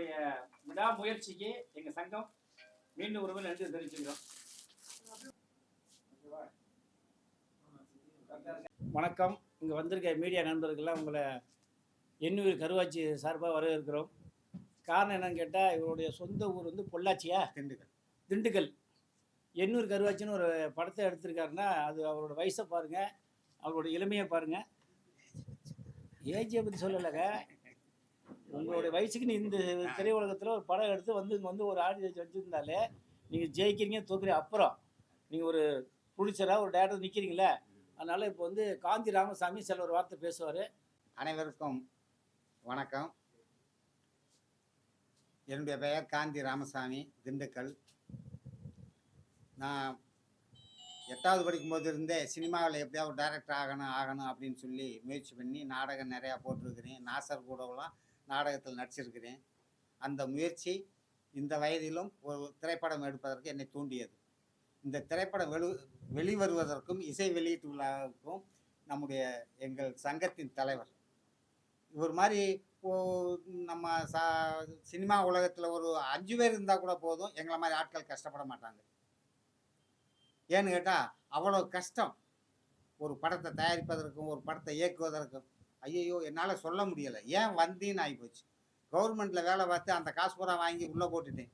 உங்களுடைய விடாமுயற்சிக்கு எங்க சங்கம் மீண்டும் ஒருவர் நன்றி தெரிவிச்சுக்கிறோம். வணக்கம். இங்கே வந்திருக்க மீடியா நண்பர்கள்லாம் உங்களை எண்ணூர் கருவாச்சி சார்பாக வரவேற்கிறோம். காரணம் என்னன்னு கேட்டால் இவருடைய சொந்த ஊர் வந்து பொள்ளாச்சியா? திண்டுக்கல். திண்டுக்கல். எண்ணூர் கருவாச்சின்னு ஒரு படத்தை எடுத்திருக்காருன்னா அது அவரோட வயசை பாருங்கள் அவரோட இளமையை பாருங்கள் ஏஜியை பற்றி சொல்லலைங்க. உங்களுடைய வயசுக்கு நீ இந்த திரையுலகத்தில் ஒரு படம் எடுத்து வந்து இங்கே வந்து ஒரு ஆடியன்ஸ் வச்சுருந்தாலே நீங்கள் ஜெயிக்கிறீங்க தோக்குறீங்க. அப்புறம் நீங்கள் ஒரு ப்ரொடியூசராக ஒரு டேரக்டர் நிற்கிறீங்களே அதனால் இப்போ வந்து காந்தி ராமசாமி சில ஒரு வார்த்தை பேசுவார். அனைவருக்கும் வணக்கம். என்னுடைய பெயர் காந்தி ராமசாமி திண்டுக்கல். நான் எட்டாவது படிக்கும்போது இருந்தே சினிமாவில் எப்படியாவது டைரக்டர் ஆகணும் ஆகணும் அப்படின்னு சொல்லி முயற்சி பண்ணி நாடகம் நிறையா போட்டிருக்கிறேன். நாசர் கூடலாம் நாடகத்தில் நடிச்சிருக்கிறேன். அந்த முயற்சி இந்த வயதிலும் ஒரு திரைப்படம் எடுப்பதற்கு என்னை தூண்டியது. இந்த திரைப்படம் வெளி வெளிவருவதற்கும் இசை வெளியீட்டு விழாவுக்கும் நம்முடைய எங்கள் சங்கத்தின் தலைவர். இவர் மாதிரி நம்ம சா சினிமா உலகத்தில் ஒரு அஞ்சு பேர் இருந்தால் கூட போதும் எங்களை மாதிரி ஆட்கள் கஷ்டப்பட மாட்டாங்க. ஏன்னு கேட்டால் அவ்வளோ கஷ்டம். ஒரு படத்தை தயாரிப்பதற்கும் ஒரு படத்தை இயக்குவதற்கும். ஐயையோ என்னால் சொல்ல முடியலை. ஏன் வந்தீன்னு ஆகிப்போச்சு கவர்மெண்ட்டில் வேலை பார்த்து அந்த காசு பூரா வாங்கி உள்ளே போட்டுட்டேன்.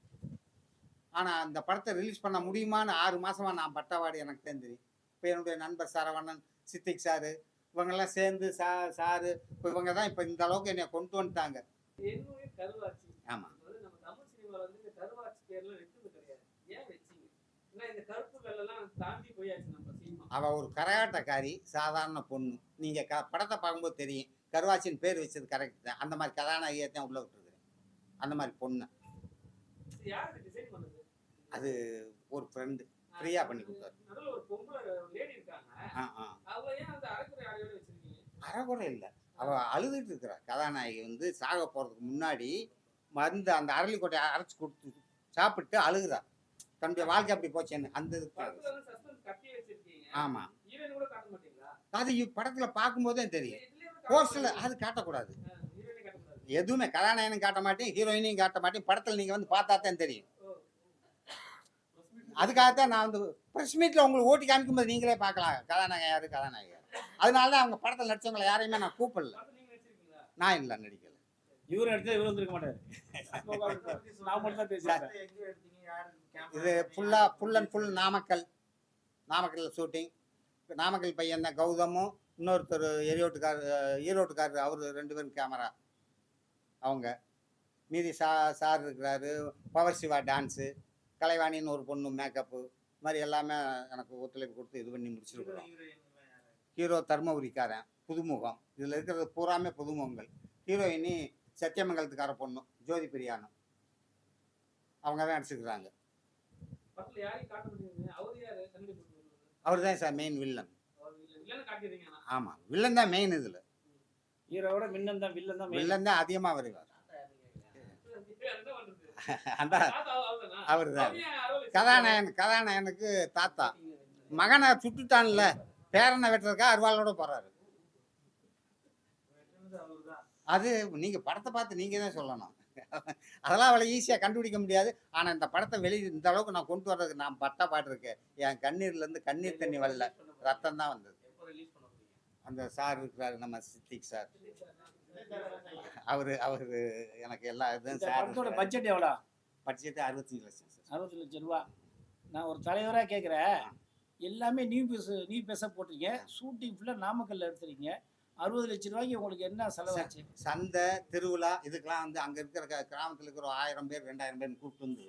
ஆனால் அந்த படத்தை ரிலீஸ் பண்ண முடியுமான்னு ஆறு மாசமா நான் பட்டவாடி எனக்கு தான் தெரியும். இப்போ என்னுடைய நண்பர் சரவணன் சித்திக் சாரு இவங்கெல்லாம் சேர்ந்து சா சாரு இப்போ இவங்க தான் இப்போ இந்த அளவுக்கு என்னை கொண்டு வந்துட்டாங்க. ஆமாம் அவள் ஒரு கரகாட்டக்காரி சாதாரண பொண்ணு. நீங்கள் க படத்தை பார்க்கும்போது தெரியும். கருவாச்சின்னு பேர் வச்சது கரெக்ட் தான். அந்த மாதிரி கதாநாயகியை தான் உள்ளே விட்டுருக்குறேன். அந்த மாதிரி பொண்ணு. அது ஒரு ஃப்ரெண்டு ஃப்ரீயா பண்ணி கொடுத்தாரு. அறகுறை இல்லை. அவள் அழுதுட்டு இருக்கிறா. கதாநாயகி வந்து சாக போகிறதுக்கு முன்னாடி மருந்து அந்த அரளிக்கொட்டை அரைச்சி கொடுத்து சாப்பிட்டு அழுகுறா. தன்னுடைய வாழ்க்கை அப்படி போச்சேன்னு அந்த வச்சிருக்கீங்க. ஆமாம் ஹீரோயின் கூட காட்ட மாட்டீங்களா? அது படத்தில் பார்க்கும்போதே தெரியும். போஸ்டரில்? அது காட்டக்கூடாது. ஆ, ஹீரோயினே காட்ட கூடாது எதுவுமே கதாநாயகனும் காட்ட மாட்டேன் ஹீரோயினையும் காட்ட மாட்டேன். படத்தில் நீங்கள் வந்து பார்த்தா தான் தெரியும். அதுக்காகத்தான் நான் வந்து ப்ரெஸ் மீட்டில் உங்களுக்கு ஓட்டி காமிக்கும்போது நீங்களே பார்க்கலாம். கதாநாயகன் யார் கதாநாயகன் அதனால தான் அவங்க படத்தில் நடிச்சவங்களை யாரையுமே நான் கூப்பிடல. படத்துல நீங்க வச்சிருக்கீங்களா நான் இல்லை நடிக்கல. இவர் எடுத்தா இவர் வந்திருக்க மாட்டார். நான் மட்டும் தான் பேசுகிறேன் இது ஃபுல்லாக full and full Namakkal. Namakkal shooting Namakkal பையன் தான் கௌதமும் இன்னொருத்தர் எரியோட்டுக்கார் ஈரோட்டுக்காரர் அவர் ரெண்டு பேரும் கேமரா அவங்க. மீதி சா சார் இருக்கிறாரு பவர் சிவா டான்ஸு கலைவாணின்னு ஒரு பொண்ணு மேக்கப்பு இது மாதிரி எல்லாமே எனக்கு ஒத்துழைப்பு கொடுத்து இது பண்ணி முடிச்சிருக்கிறோம். ஹீரோ தர்மபுரிக்காரன் புதுமுகம். இதில் இருக்கிறது பூராமே புதுமுகங்கள். ஹீரோயினி சத்தியமங்கலத்துக்கார பொண்ணு ஜோதி பிரியானம் அவங்க தான் நடிச்சிருக்கிறாங்க படத்துல யாரையும் காட்ட மாட்டீங்க அவரு தான் சார் மெயின் வில்லன் ஆமாம் வில்லன் தான் மெயின் இதில். ஹீரோவோட மின்னன் தான் வில்லன் தான் main. வில்லன் தான் அதிகமாக வருவார். என்ன பண்றது அந்த தாத்தா அவர்தானா? அவர் தான் கதாநாயகன் கதாநாயகனுக்கு தாத்தா. மகனை சுட்டுட்டான்ல பேரனை வெட்டுறதுக்காக அருவாளோட போறாரு. அது நீங்க படத்தை பார்த்து நீங்க தான் சொல்லணும். அதெல்லாம் அவளை ஈஸியாக கண்டுபிடிக்க முடியாது. ஆனால் இந்த படத்தை வெளியே இந்த அளவுக்கு நான் கொண்டு வர்றதுக்கு நான் பட்டா பாட்டு இருக்கேன் என் கண்ணீர்லேருந்து கண்ணீர் தண்ணி வரல. ரத்தம் தான் வந்தது. அந்த சார் இருக்கிறாரு நம்ம சித்திக் சார். அவரு அவரு எனக்கு எல்லா இதுவும் சார் பட்ஜெட் எவ்வளோ? பட்ஜெட் அறுபத்தஞ்சு லட்சம் சார். அறுபத்தி லட்சம் ரூபா. நான் ஒரு தலைவராக கேட்குறேன். எல்லாமே நீ பேச நீ பேச போட்டீங்க ஷூட்டிங் ஃபுல்லாக நாமக்கல்ல எடுத்துறீங்க. அறுபது லட்சம் ரூபாய்க்கு உங்களுக்கு என்ன செலவாச்சு? சந்தை திருவிழா இதுக்கெல்லாம் வந்து அங்க இருக்கிற கிராமத்துல இருக்கிற ஆயிரம் பேர் ரெண்டாயிரம் பேர் கூப்பிட்டு வந்து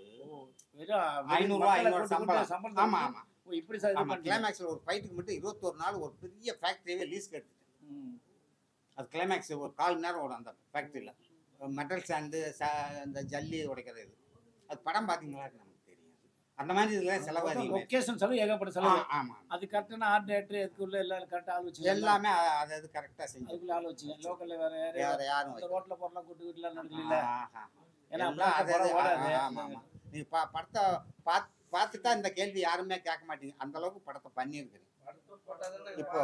ஐநூறு சம்பளம். சம்பளத்தை ஆமா ஆமா. இப்படி ஆமா. கிளைமேக்ஸ்ல ஒரு ஃபைட்டுக்கு மட்டும் இருபத்தொரு நாள் ஒரு பெரிய ஃபேக்டரியே லீஸ் எடுத்துட்டேன் ம். அது கிளைமேக்ஸ் ஒரு கால் நேரம் ஓடும் அந்த ஃபேக்டரியில் மெட்டல் சாண்டு அந்த ஜல்லி உடைக்கிறது. அது படம் பார்த்தீங்களா? அந்த மாதிரி இதெல்லாம் செலவு அதிகமாக லொக்கேஷன் செலவு ஏகப்பட்ட செலவு. ஆமாம் அது கரெக்டான ஆர்ட் டேரக்டர் அதுக்குள்ள எல்லாம் கரெக்டாக ஆள் வச்சு எல்லாமே அது அது கரெக்டாக செஞ்சு. அதுக்குள்ள ஆள் வச்சுங்க லோக்கல்ல வேற யாரு வேற யாரும் இந்த வைக்கல. ரோட்ல போறலாம் கூட்டு வீட்டுல நடக்கல. ஏன்னா அது ஓடாது. ஆமா, ஆமா. நீ பா படத்தை பாத் பார்த்துட்டா இந்த கேள்வி யாருமே கேட்க மாட்டீங்க அந்த அளவுக்கு படத்தை பண்ணியிருக்கிறேன் இப்போ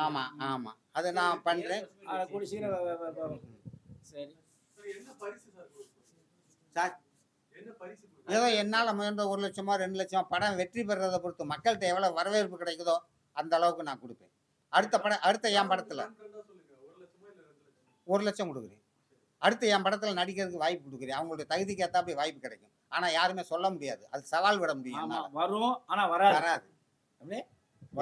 ஆமா ஆமா. அதை நான் பண்றேன். ஆ, கூடி சீக்கிரம் சரி. என்ன பரிசு சார் ஏதோ என்னால் முயன்ற ஒரு லட்சமோ ரெண்டு லட்சமோ படம் வெற்றி பெறுறதை பொறுத்து மக்கள்கிட்ட எவ்வளோ வரவேற்பு கிடைக்குதோ அந்த அளவுக்கு நான் கொடுப்பேன். அடுத்த படம் அடுத்த என் படத்தில். ஒரு லட்சம் கொடுக்குறேன். அடுத்து என் படத்தில் நடிக்கிறதுக்கு வாய்ப்பு கொடுக்குறேன். அவங்களுடைய தகுதிக்கு ஏற்றாப்படி வாய்ப்பு கிடைக்கும். ஆனால் யாருமே சொல்ல முடியாது. அது சவால் விட முடியும். வரும் ஆனா வராது. வராது.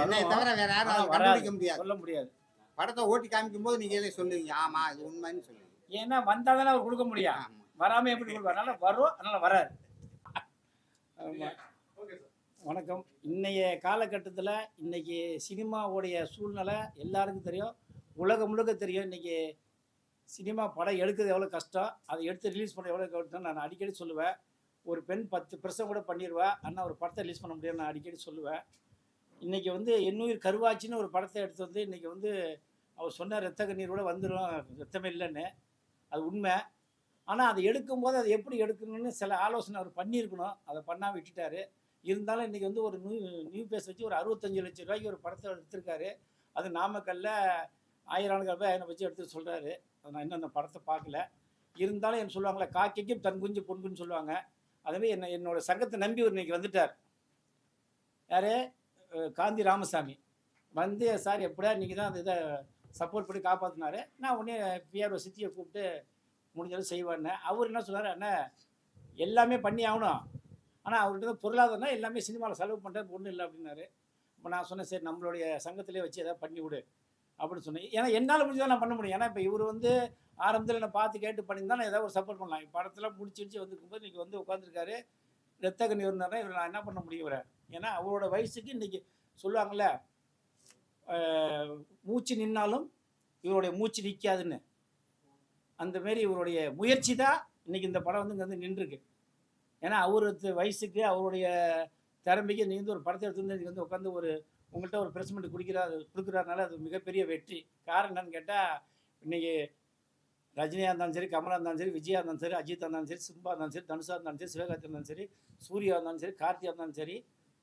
என்னை தவிர வேற யாரும். கண்டுபிடிக்க முடியாது. சொல்ல முடியாது. படத்தை ஓட்டி காமிக்கும் போது நீங்களே சொல்லுவீங்க? ஆமா இது உண்மைன்னு சொல்லுவீங்க. ஏன்னா வந்தாதானே அவர் கொடுக்க முடியும். ஆமா வராம எப்படி கொடுப்பார்? அதனால வரும் அதனால வராது ஆமா. ஓகே சார் வணக்கம். இன்னைய காலகட்டத்தில் இன்னைக்கு சினிமாவுடைய சூழ்நிலை எல்லாருக்கும் தெரியும். உலகம் முழுக்க தெரியும். இன்னைக்கு சினிமா படம் எடுக்கிறது எவ்வளோ கஷ்டம். அதை எடுத்து ரிலீஸ் பண்ண எவ்வளோ கஷ்டம் நான் அடிக்கடி சொல்லுவேன். ஒரு பெண் பத்து பிரசவம் கூட பண்ணிடுவா ஆனால் ஒரு படத்தை ரிலீஸ் பண்ண முடியாது நான் அடிக்கடி சொல்லுவேன். இன்னைக்கு வந்து எண்ணுயிர் கருவாச்சின்னு ஒரு படத்தை எடுத்து வந்து இன்னைக்கு வந்து அவர் சொன்ன ரத்த கண்ணீர் கூட வந்துடும் ரத்தமே இல்லைன்னு. அது உண்மை. ஆனால் அதை எடுக்கும்போது அதை எப்படி எடுக்கணும்னு சில ஆலோசனை அவர் பண்ணியிருக்கணும். அதை பண்ணாமல் விட்டுட்டாரு. இருந்தாலும் இன்றைக்கி வந்து ஒரு நியூ நியூ பேஸ் வச்சு ஒரு அறுபத்தஞ்சு லட்சம் ரூபாய்க்கு ஒரு படத்தை எடுத்திருக்காரு. அது நாமக்கல்ல ஆயிரம் ரூபாய் ஆயிரம் வச்சு எடுத்து சொல்கிறாரு நான் இன்னும் அந்த படத்தை பார்க்கல. இருந்தாலும் என்ன சொல்லுவாங்களே காக்கைக்கும் தன் குஞ்சு பொன்குன்னு சொல்லுவாங்க. அதுவே என்ன என்னோட சங்கத்தை நம்பி ஒரு இன்னைக்கு வந்துட்டார். யார்? காந்தி ராமசாமி. வந்து சார் எப்படியா இன்றைக்கி தான் அந்த இதை சப்போர்ட் பண்ணி காப்பாற்றினாரு நான் உடனே பிஆர்ஓ சித்தியை கூப்பிட்டு முடிஞ்சளவு செய்வான்னு அவர் என்ன சொன்னார் அண்ணா எல்லாமே பண்ணி ஆகணும். ஆனால் அவர்கிட்ட பொருளாதாரம்னா எல்லாமே சினிமாவில் செலவு பண்ணுறது ஒன்றும் இல்லை அப்படின்னாரு. இப்போ நான் சொன்னேன் சரி நம்மளுடைய சங்கத்திலே வச்சு எதாவது பண்ணி விடு அப்படின்னு சொன்னேன். ஏன்னா என்னால் முடிஞ்சதான் நான் பண்ண முடியும். ஏன்னா இப்போ இவர் வந்து ஆரம்பத்தில் என்னை பார்த்து கேட்டு பண்ணியிருந்தா நான் ஏதாவது ஒரு சப்போர்ட் பண்ணலாம். இப்போ படத்தில் முடிச்சிடுச்சு வந்துருக்கும்போது இன்றைக்கி வந்து உட்காந்துருக்காரு ரத்த கண்ணி இவர் நான் என்ன பண்ண முடியும் இவரை? ஏன்னா அவரோட வயசுக்கு இன்றைக்கி சொல்லுவாங்கள்ல மூச்சு நின்னாலும் இவருடைய மூச்சு நிற்காதுன்னு அந்த மாரி இவருடைய முயற்சி தான் இன்னைக்கு இந்த படம் வந்து இங்கே வந்து நின்றுருக்கு. ஏன்னா அவர் வயசுக்கு அவருடைய திறமைக்கு நீ வந்து ஒரு படத்தை எடுத்து வந்து வந்து உட்காந்து ஒரு உங்கள்கிட்ட ஒரு பிரஸ்மெண்ட் குடிக்கிறாரு கொடுக்குறதுனால அது மிகப்பெரிய வெற்றி. காரணம் என்னன்னு கேட்டால் இன்னைக்கு ரஜினியாக இருந்தாலும் சரி கமலா இருந்தாலும் சரி விஜயா இருந்தாலும் சரி அஜித்தா இருந்தாலும் சரி சிம்பா இருந்தாலும் சரி தனுஷா இருந்தாலும் சரி சிவகார்த்தி இருந்தாலும் சரி சூர்யா இருந்தாலும் சரி கார்த்தியா இருந்தாலும் சரி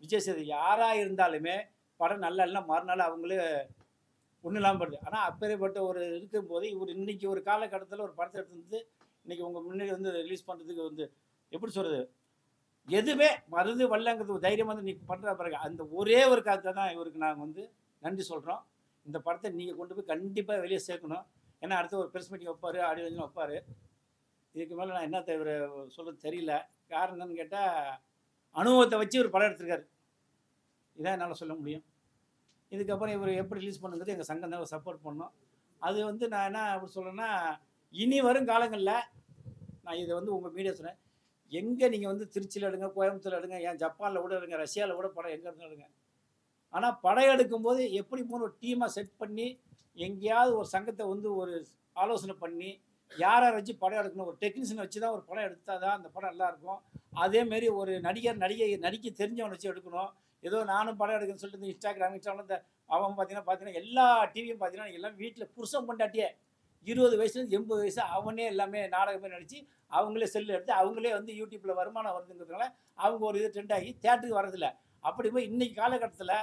விஜய் சேது யாராக இருந்தாலுமே படம் நல்லா இல்லை மறுநாள் அவங்களே ஒன்றும் இல்லாமல் படுது ஆனால் அப்பேற்பட்ட ஒரு இருக்கும்போது இவர் இன்னைக்கு ஒரு காலகட்டத்தில் ஒரு படத்தை எடுத்து வந்து இன்னைக்கு உங்கள் முன்னாடி வந்து ரிலீஸ் பண்ணுறதுக்கு வந்து எப்படி சொல்கிறது எதுவே மருது வல்லங்கிறது ஒரு தைரியம் வந்து நீ பண்ணுற பிறகு அந்த ஒரே ஒரு காலத்தை தான் இவருக்கு நாங்கள் வந்து நன்றி சொல்கிறோம் இந்த படத்தை நீங்கள் கொண்டு போய் கண்டிப்பாக வெளியே சேர்க்கணும். ஏன்னா அடுத்து ஒரு ப்ரெஸ் மீட்டிங் வைப்பார் ஆடியோ வைப்பார். இதுக்கு மேலே நான் என்ன தவிர சொல்கிறது தெரியல. காரணம் என்னன்னு கேட்டால் அனுபவத்தை வச்சு ஒரு படம் எடுத்திருக்காரு. இதான் என்னால் சொல்ல முடியும். இதுக்கப்புறம் இவர் எப்படி ரிலீஸ் பண்ணுங்கிறது எங்கள் சங்கம் தான் சப்போர்ட் பண்ணோம். அது வந்து நான் என்ன அப்படி சொல்கிறேன்னா இனி வரும் காலங்களில் நான் இதை வந்து உங்கள் மீடியா சொன்னேன் எங்கே நீங்கள் வந்து திருச்சியில் எடுங்க கோயம்புத்தூர் எடுங்க ஏன் ஜப்பானில் கூட எடுங்க ரஷ்யாவில் கூட படம் எங்கே இருந்தாலும் எடுங்க. ஆனால் படம் எடுக்கும்போது எப்படி மூணு ஒரு டீமாக செட் பண்ணி எங்கேயாவது ஒரு சங்கத்தை வந்து ஒரு ஆலோசனை பண்ணி யாரை வச்சு படம் எடுக்கணும் ஒரு டெக்னீஷியன் வச்சு தான் ஒரு படம் எடுத்தால் தான் அந்த படம் நல்லாயிருக்கும் அதேமாரி ஒரு நடிகர் நடிகை நடிக்க தெரிஞ்சவனை வச்சு எடுக்கணும். ஏதோ நானும் படம் எடுக்கணும்னு சொல்லிட்டு இந்த இன்ஸ்டாகிராம் இன்ஸ்டாகிராம் இந்த அவன் பார்த்தீங்கன்னா பார்த்தீங்கன்னா எல்லா டிவியும் பார்த்தீங்கன்னா எல்லாம் வீட்டில் புருஷன் கொண்டாட்டியே இருபது வயசுலேருந்து எண்பது வயசு அவனே எல்லாமே நாடகமே நடித்து அவங்களே செல்லு எடுத்து அவங்களே வந்து யூடியூப்பில் வருமானம் வருதுங்கிறதுனால அவங்க ஒரு இது ட்ரெண்ட் ஆகி தேட்டருக்கு வரதில்ல அப்படி போய் இன்றைக்கி காலகட்டத்தில்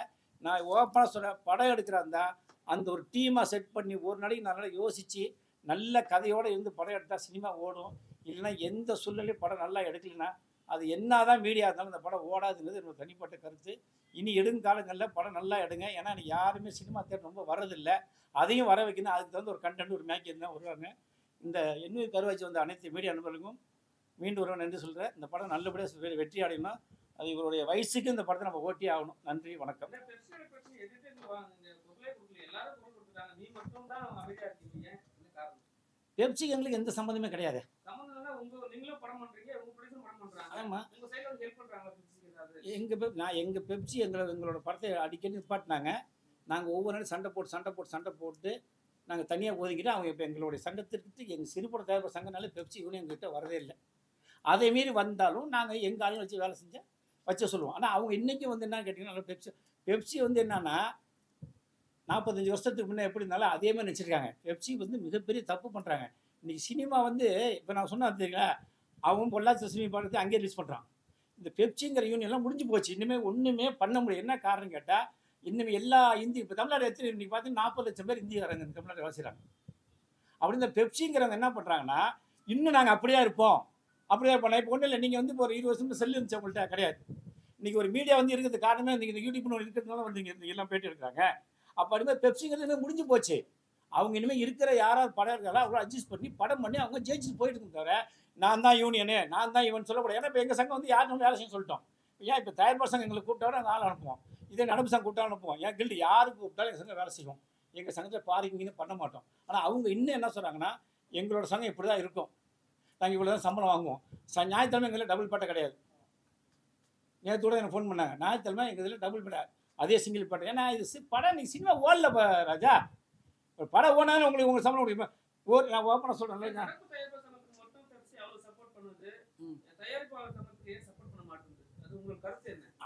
நான் ஓப்பனாக சொல்கிறேன் படம் எடுக்கிறாந்தா அந்த ஒரு டீமாக செட் பண்ணி ஒரு நாளைக்கு நல்லா யோசித்து நல்ல கதையோடு இருந்து படம் எடுத்தால் சினிமா ஓடும். இல்லைன்னா எந்த சூழ்நிலையும் படம் நல்லா எடுக்கலைன்னா அது என்ன தான் மீடியா இருந்தாலும் அந்த படம் ஓடாதுங்கிறது என்னோட தனிப்பட்ட கருத்து. இனி எடுங்க காலங்களில் படம் நல்லா எடுங்க. ஏன்னா யாருமே சினிமா தேட்டர் ரொம்ப வரதில்லை அதையும் வர வைக்கணும். அதுக்கு தகுந்த ஒரு கண்டென்ட் ஒரு மேக்கி தான் வருவாங்க. இந்த எண்ணூர் கருவாச்சி வந்த அனைத்து மீடியா நண்பர்களுக்கும் மீண்டும் ஒரு என்று சொல்கிறேன் இந்த படம் நல்லபடியாக வெற்றி அடையணும் அது இவருடைய வயசுக்கு இந்த படத்தை நம்ம ஓட்டி ஆகணும். நன்றி வணக்கம். எல்லாரும் நீ மட்டும் தான் இருக்கீங்க. பெப்சிக்கு எங்களுக்கு எந்த சம்மந்தமே கிடையாது. எங்கள் பெப் நான் எங்கள் பெப்சி எங்களை எங்களோட படத்தை அடிக்கடி நிப்பாட்டினாங்க. நாங்கள் ஒவ்வொரு நாளும் சண்டை போட்டு சண்டை போட்டு சண்டை போட்டு நாங்கள் தனியாக ஒதுக்கிட்டு அவங்க இப்போ எங்களுடைய சங்கத்திற்கு எங்கள் சிறுபட தயாரிப்பு சங்கனால பெப்சி யூனியன் எங்ககிட்ட வரதே இல்லை. அதே மீறி வந்தாலும் நாங்கள் எங்கள் ஆளுங்க வச்சு வேலை செஞ்ச வச்ச சொல்லுவோம். ஆனால் அவங்க இன்றைக்கும் வந்து என்ன கேட்டிங்கன்னா பெப்சி பெப்சி வந்து என்னன்னா நாற்பத்தஞ்சு வருஷத்துக்கு முன்னே எப்படி இருந்தாலும் அதே மாதிரி நினச்சிருக்காங்க பெப்சி வந்து மிகப்பெரிய தப்பு பண்ணுறாங்க இன்னைக்கு சினிமா வந்து இப்போ நான் சொன்னா தெரியுங்களா? அவன் பொள்ளாச்சி சினிமா படத்தை அங்கேயே ரிலீஸ் பண்ணுறான் இந்த பெப்சிங்கிற யூனியன்லாம் முடிஞ்சு போச்சு. இனிமேல் ஒன்றுமே பண்ண முடியும் என்ன காரணம் கேட்டால் இன்னும் எல்லா இந்தி இப்போ தமிழ்நாடு எத்தனை இன்னைக்கு பார்த்தீங்கன்னா நாற்பது லட்சம் பேர் இந்தியக்காரங்க இந்த தமிழ்நாடு வசிக்கிறாங்க அப்படி இந்த பெப்சிங்கிறவங்க என்ன பண்ணுறாங்கன்னா இன்னும் நாங்கள் அப்படியே இருப்போம்? அப்படியே பண்ண இப்போ ஒன்றும் இல்லை. நீங்கள் வந்து இப்போ ஒரு இருபது வருஷம் செல்லு இருந்துச்சு உங்கள்கிட்ட கிடையாது. இன்னைக்கு ஒரு மீடியா வந்து இருக்கிறது காரணமே இன்றைக்கி இந்த யூடியூப்னு ஒன்று இருக்கிறதுனால வந்து எல்லாம் பேட்டி எடுக்கிறாங்க அப்போ இனிமேல் பெப்சிங்கிறது இனிமேல் முடிஞ்சு போச்சு. அவங்க இனிமேல் இருக்கிற யாராவது படம் இருக்காங்களோ அவங்கள அட்ஜஸ்ட் பண்ணி படம் பண்ணி அவங்க ஜெயிச்சுட்டு போயிட்டு இருக்கும் தவிர நான் தான் யூனியனு நான் தான் இவன் சொல்லக்கூடாது. ஏன்னா இப்போ எங்கள் சங்கம் வந்து யாரும் வேலை செய்ய சொல்லிட்டோம். ஏன் இப்போ தயாரிப்பாளர் சங்கம் எங்களை கூப்பிட்டாலும் நாங்கள் ஆள் அனுப்புவோம். இதே நடப்பு சங்கம் கூப்பிட்டா அனுப்புவோம். ஏன் கில்டு யாருக்கு கூப்பிட்டாலும் எங்கள் சங்கம் வேலை செய்வோம். எங்கள் சங்கத்தில் பார்க்கிங்கன்னு பண்ண மாட்டோம். ஆனால் அவங்க இன்னும் என்ன சொல்கிறாங்கன்னா எங்களோட சங்கம் இப்படி தான் இருக்கும். நாங்கள் இவ்வளோ தான் சம்பளம் வாங்குவோம். ச ஞாயிற்றுக்கிழமை எங்களில் டபுள் பட்டை கிடையாது. நேற்று கூட எனக்கு ஃபோன் பண்ணாங்க. ஞாயிற்றுக்கிழமை எங்கள் இதில் டபுள் பட்டை அதே சிங்கிள் பட்டை ஏன்னா இது படம் நீ சினிமா ஓடல ராஜா. ஒரு படம் ஓனாலும் உங்களுக்கு உங்களுக்கு சம்பளம் முடியுமா? ஓ நான் ஓப்பனாக சொல்கிறேன்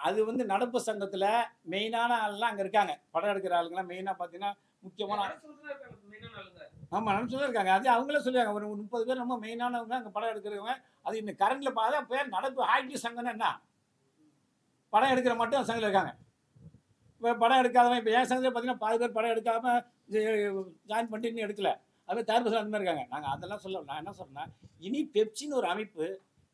அது வந்து நடப்பு சங்கத்தில் மெயினான ஆள்லாம் அங்கே இருக்காங்க. படம் எடுக்கிற ஆளுங்கலாம் மெயினாக பார்த்தீங்கன்னா முக்கியமான ஆமாம் நம்ம சொல்லியிருக்காங்க அது அவங்களே சொல்லுவாங்க ஒரு முப்பது பேர் ரொம்ப மெயினானவங்க அங்கே படம் எடுக்கிறவங்க. அது இன்னும் கரண்டில் பார்த்தா பேர் நடப்பு ஆக்டிவ் சங்கம்னா என்ன? படம் எடுக்கிற மட்டும் சங்கத்தில் இருக்காங்க. இப்போ படம் எடுக்காதவன் இப்போ ஏன் சங்கத்தில் பார்த்தீங்கன்னா பாதி பேர் படம் எடுக்காம ஜாயின் பண்ணிட்டு இன்னும் எடுக்கல. அதே தயார் பசங்க அந்த மாதிரி இருக்காங்க. நாங்கள் அதெல்லாம் சொல்ல நான் என்ன சொன்னேன் இனி பெப்சின்னு ஒரு அமைப்பு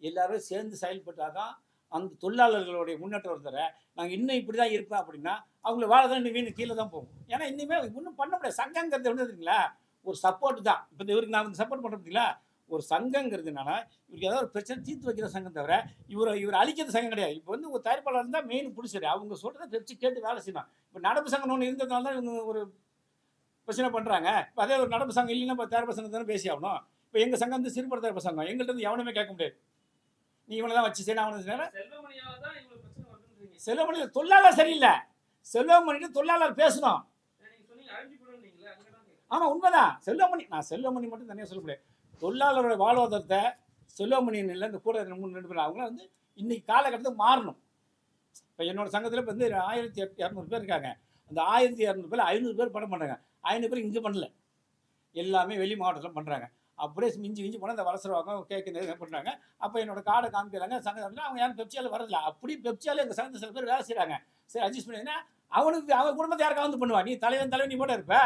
எல்லாரும் சேர்ந்து செயல்பட்டால் தான் அந்த தொழிலாளர்களுடைய முன்னேற்றம் தர நாங்கள் இன்னும் இப்படி தான் இருப்போம் அப்படின்னா அவங்கள வாழ தான் இன்னும் வீணு கீழே தான் போகும். ஏன்னா இன்னுமே ஒன்றும் பண்ண முடியாது. சங்கங்கிறது வந்து தெரியுங்களா? ஒரு சப்போர்ட் தான். இப்போ இவருக்கு நான் வந்து சப்போர்ட் பண்ணுறீங்களா பார்த்தீங்களா ஒரு சங்கங்கிறதுனால இவருக்கு ஏதாவது ஒரு பிரச்சனை தீர்த்து வைக்கிற சங்கம் தவிர இவர் இவர் அழிக்கிறது சங்கம் கிடையாது. இப்போ வந்து ஒரு தயாரிப்பாளர் இருந்தால் மெயின் பிடிச்சது அவங்க சொல்கிறத பெப்சி கேட்டு வேலை செய்யணும் இப்போ நடப்பு சங்கம் ஒன்று இருந்ததுனால தான் இவங்க ஒரு பிரச்சனை பண்ணுறாங்க இப்போ அதே ஒரு நடப்பு சங்கம் இல்லைன்னா இப்போ தயாரிப்பு சங்கம் தானே பேசி ஆகணும். இப்போ எங்கள் சங்கம் வந்து சிறுபட தயாரிப்பு சங்கம். எங்கள்கிட்ட இருந்து எவனுமே கேட்க முடியாது. நீ இவனை தான் வச்சு செய்யணும் அவனை செல்வமணி தொழிலாளர் சரியில்லை. செல்வமணிட்டு தொழிலாளர் பேசணும். ஆமாம் உண்மைதான். செல்வமணி நான் செல்வமணி மட்டும் தனியாக சொல்ல முடியாது. தொழிலாளரோட வாழ்வாதாரத்தை செல்வமணி இல்லை இந்த கூட ரெண்டு மூணு ரெண்டு பேர் அவங்களாம் வந்து இன்னைக்கு காலகட்டத்தில் மாறணும். இப்போ என்னோட சங்கத்தில் இப்போ வந்து ஆயிரத்தி எட் இரநூறு பேர் இருக்காங்க. அந்த ஆயிரத்தி இரநூறு பேர் ஐநூறு பேர் படம் பண்ணுறாங்க ஐநூறு பேர் இங்கே பண்ணல. எல்லாமே வெளி மாவட்டத்தில் பண்ணுறாங்க அப்படியே மிஞ்சி மிஞ்சி போனால் அந்த வளசரவாங்க கேட்க பண்ணுறாங்க அப்போ என்னோட காடை காமிக்கிறாங்க. சங்கத்தில் அவங்க யாரும் பெப்சியால் வரதில்ல. அப்படி பெப்சியால் எங்கள் சங்கத்தில் சில பேர் வேலை செய்கிறாங்க சரி அட்ஜஸ்ட் பண்ணிங்கன்னா அவனுக்கு அவன் குடும்பத்தை யாருக்கா வந்து பண்ணுவா? நீ தலைவன் தலைவன் நீ மட்டும் இருப்ப.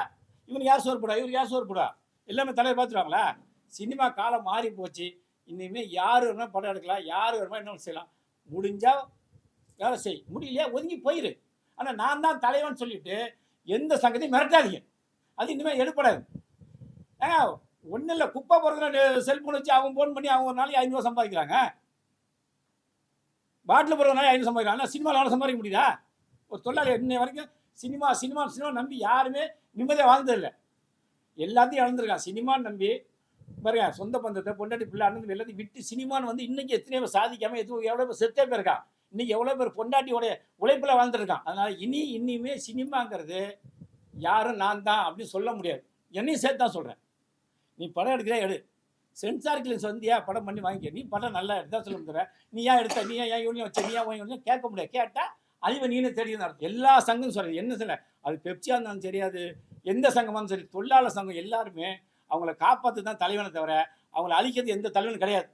இவனுக்கு யார் சோறு போடா இவருக்கு யார் சோறு போடா எல்லாமே தலைவர் பார்த்துருவாங்களா? சினிமா காலம் மாறி போச்சு. இனிமேல் யார் வேணுமா படம் எடுக்கலாம் யார் வேணுமா என்ன செய்யலாம். முடிஞ்சால் வேலை செய். முடியலையா? ஒதுங்கி போயிரு. ஆனால் நான் தான் தலைவன் சொல்லிட்டு எந்த சங்கத்தையும் மிரட்டாதீங்க. அது இனிமேல் எடுப்படாது ஏங்க ஒன்றும் இல்லை. குப்பை போகிறதுல செல்ஃபோன் வச்சு அவங்க ஃபோன் பண்ணி அவங்க ஒரு நாளைக்கு ஐநூறுவா சம்பாதிக்கிறாங்க. பாட்டில் பிறகு நாளைக்கு ஐநூறு சம்பாதிக்கிறாங்க. ஆனால் சினிமாவில் சம்பாதிக்க முடியுதா? ஒரு தொழிலாளி இன்னை வரைக்கும் சினிமா சினிமா சினிமா நம்பி யாருமே நிம்மதியாக வாழ்ந்ததில்லை. எல்லாத்தையும் இழந்திருக்கான். சினிமான்னு நம்பி பாருங்க சொந்த பந்தத்தை பொண்டாட்டி பிள்ளை அண்ணன் எல்லாத்தையும் விட்டு சினிமான்னு வந்து இன்னைக்கு எத்தனையோ சாதிக்காம எதுவும் எவ்வளோ பேர் செத்தே போயிருக்கான். இன்னைக்கு எவ்வளோ பேர் பொண்டாட்டியோடைய உழைப்பில் வாழ்ந்துருக்கான். அதனால இனி இனிமே சினிமாங்கிறது யாரும் நான் தான் அப்படின்னு சொல்ல முடியாது. என்னையும் சேர்த்து தான் சொல்கிறேன் நீ படம் எடுக்கிறே எடு. சென்சார் கிளின்ஸ் வந்து ஏன் படம் பண்ணி வாங்கிக்க? நீ படம் நல்லா எடுத்தா சொல்ல முடியல நீ ஏன் எடுத்த? நீ ஏன் யூனியன் வச்ச? நீ ஏன் யூனியன் கேட்க முடியாது. கேட்டால் அழிவை நீனே தெரியும் நடத்தும் எல்லா சங்கம் சொல்கிறேன் என்ன சொல்ல? அது பெப்சியாக இருந்தாலும் தெரியாது எந்த சங்கமாக இருந்தாலும் சரி தொழிலாளர் சங்கம் எல்லாருமே அவங்கள காப்பாற்று தான் தலைவனை தவிர அவங்கள அழிக்கிறது எந்த தலைவனும் கிடையாது.